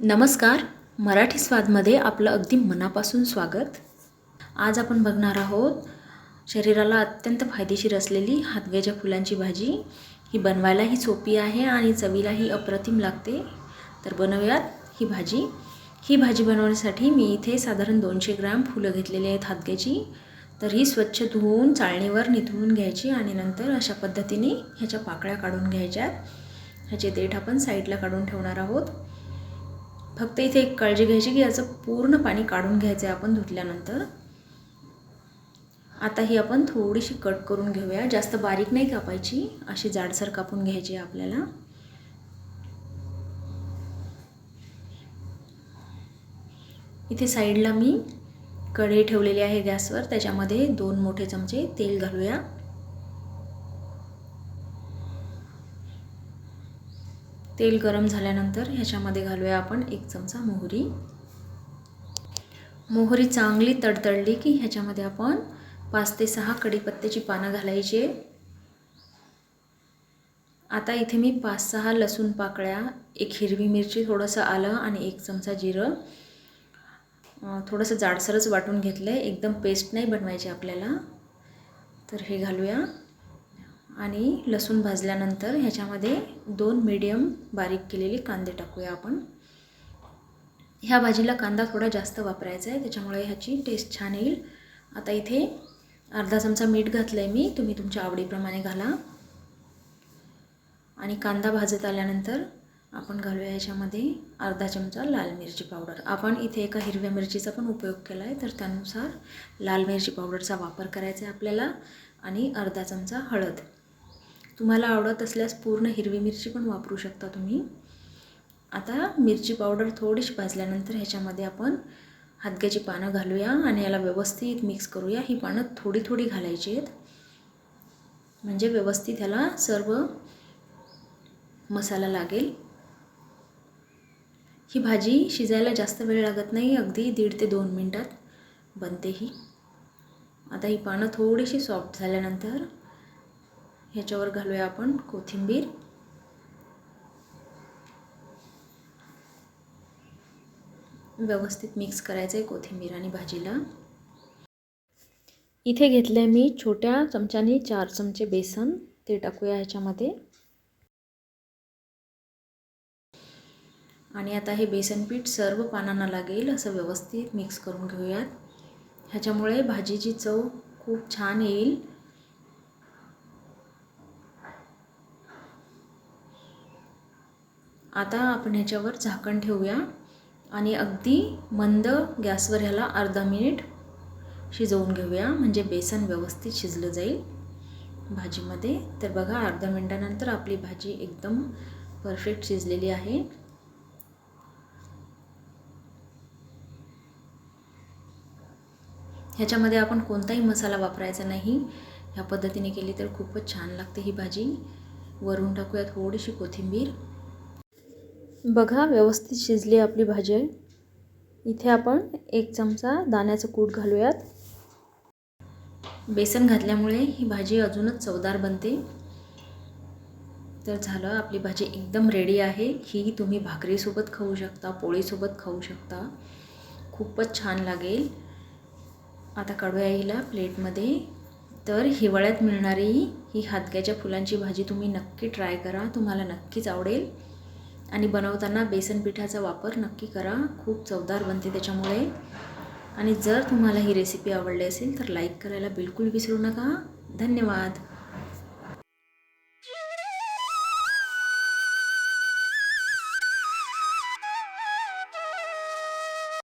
नमस्कार. मराठी स्वादमध्ये आपलं अगदी मनापासून स्वागत. आज आपण बघणार आहोत शरीराला अत्यंत फायदेशीर असलेली हातग्याच्या फुलांची भाजी. ही बनवायलाही सोपी आहे आणि चवीलाही अप्रतिम लागते. तर बनवूयात ही भाजी. ही भाजी बनवण्यासाठी मी इथे साधारण दोनशे ग्रॅम फुलं घेतलेली आहेत हातग्याची तर ही स्वच्छ धुवून चाळणीवर निथळून घ्यायची आणि नंतर अशा पद्धतीने ह्याच्या पाकळ्या काढून घ्यायच्यात. ह्याचे देठ आपण साईडला काढून ठेवणार आहोत. फक्त इथे एक काळजी घ्यायची की याचं पूर्ण पाणी काढून घ्यायचं आहे आपण धुतल्यानंतर. आता ही आपण थोडीशी कट करून घेऊया. जास्त बारीक नाही कापायची. अशी जाडसर कापून घ्यायची आहे आपल्याला. इथे साईडला मी कढई ठेवलेली आहे गॅसवर. त्याच्यामध्ये दोन मोठे चमचे तेल घालूया. तेल गरम झाल्यानंतर ह्याच्यामध्ये घालूया आपण एक चमचा मोहरी. मोहरी चांगली तडतडली की ह्याच्यामध्ये आपण पाच ते सहा कढीपत्त्याची पानं घालायची. आता इथे मी पाच सहा लसूण पाकळ्या एक हिरवी मिरची थोडंसं आलं आणि एक चमचा जिरं. थोडंसं जाडसरच वाटून घेतलं आहे एकदम पेस्ट नाही बनवायची आपल्याला. तर हे घालूया. आणि लसूण भाजल्यानंतर ह्याच्यामध्ये दोन मीडियम बारीक केलेले कांदे टाकूया आपण. ह्या भाजीला कांदा थोडा जास्त वापरायचा आहे त्याच्यामुळे ह्याची टेस्ट छान येईल. आता इथे अर्धा चमचा मीठ घातलं आहे मी तुम्ही तुमच्या आवडीप्रमाणे घाला. आणि कांदा भाजत आल्यानंतर आपण घालूया ह्याच्यामध्ये अर्धा चमचा लाल मिरची पावडर. आपण इथे एका हिरव्या मिरचीचा पण उपयोग केला आहे तर त्यानुसार लाल मिरची पावडरचा वापर करायचा आहे आपल्याला आणि अर्धा चमचा हळद. तुम्हाला आवडत असल्यास पूर्ण हिरवी मिरची पण वापरू शकता तुम्ही. आता मिरची पावडर थोडीशी भाजल्यानंतर ह्याच्यामध्ये आपण हातग्याची पानं घालूया आणि याला व्यवस्थित मिक्स करूया. ही पानं थोडी थोडी घालायची आहेत. म्हणजे व्यवस्थित ह्याला सर्व मसाला लागेल. ही भाजी शिजायला जास्त वेळ लागत नाही अगदी दीड ते दोन मिनटात बनते ही. आता ही पानं थोडीशी सॉफ्ट झाल्यानंतर ह्याच्यावर घालूया आपण कोथिंबीर. व्यवस्थित मिक्स करायचं आहे कोथिंबीर आणि भाजीला. इथे घेतलं आहे मी छोट्या चमच्याने चार चमचे बेसन ते टाकूया ह्याच्यामध्ये. आणि आता हे बेसन पीठ सर्व पानांना लागेल असं व्यवस्थित मिक्स करून घेऊयात. ह्याच्यामुळे भाजीची चव खूप छान येईल. आता आपण ह्याच्यावर झाकण ठेवूया. आणि अगदी मंद गॅसवर ह्याला अर्धा मिनिट शिजवून घेऊया. म्हणजे बेसन व्यवस्थित शिजलं जाईल भाजीमध्ये. तर बघा अर्धा मिनटानंतर आपली भाजी एकदम परफेक्ट शिजलेली आहे. ह्याच्यामध्ये आपण कोणताही मसाला वापरायचा नाही. ह्या पद्धतीने केली तर खूपच छान लागते ही भाजी. वरून टाकूया थोडीशी कोथिंबीर. बघा व्यवस्थित शिजली आपली भाजी. इथे आपण एक चमचा दाण्याचं कूट घालूयात. बेसन घातल्यामुळे ही भाजी अजूनच चवदार बनते. तर झालं आपली भाजी एकदम रेडी आहे. ही तुम्ही भाकरीसोबत खाऊ शकता पोळीसोबत खाऊ शकता. खूपच छान लागेल. आता काढूया हिला प्लेटमध्ये. तर हिवाळ्यात मिळणारी ही हातग्याच्या फुलांची भाजी तुम्ही नक्की ट्राय करा. तुम्हाला नक्कीच आवडेल. आणि बनवताना बेसन पिठाचा वापर नक्की करा. खूप चवदार बनते त्याच्यामुळे. आणि जर तुम्हाला ही रेसिपी आवडली असेल तर लाईक करायला बिलकुल विसरू नका. धन्यवाद.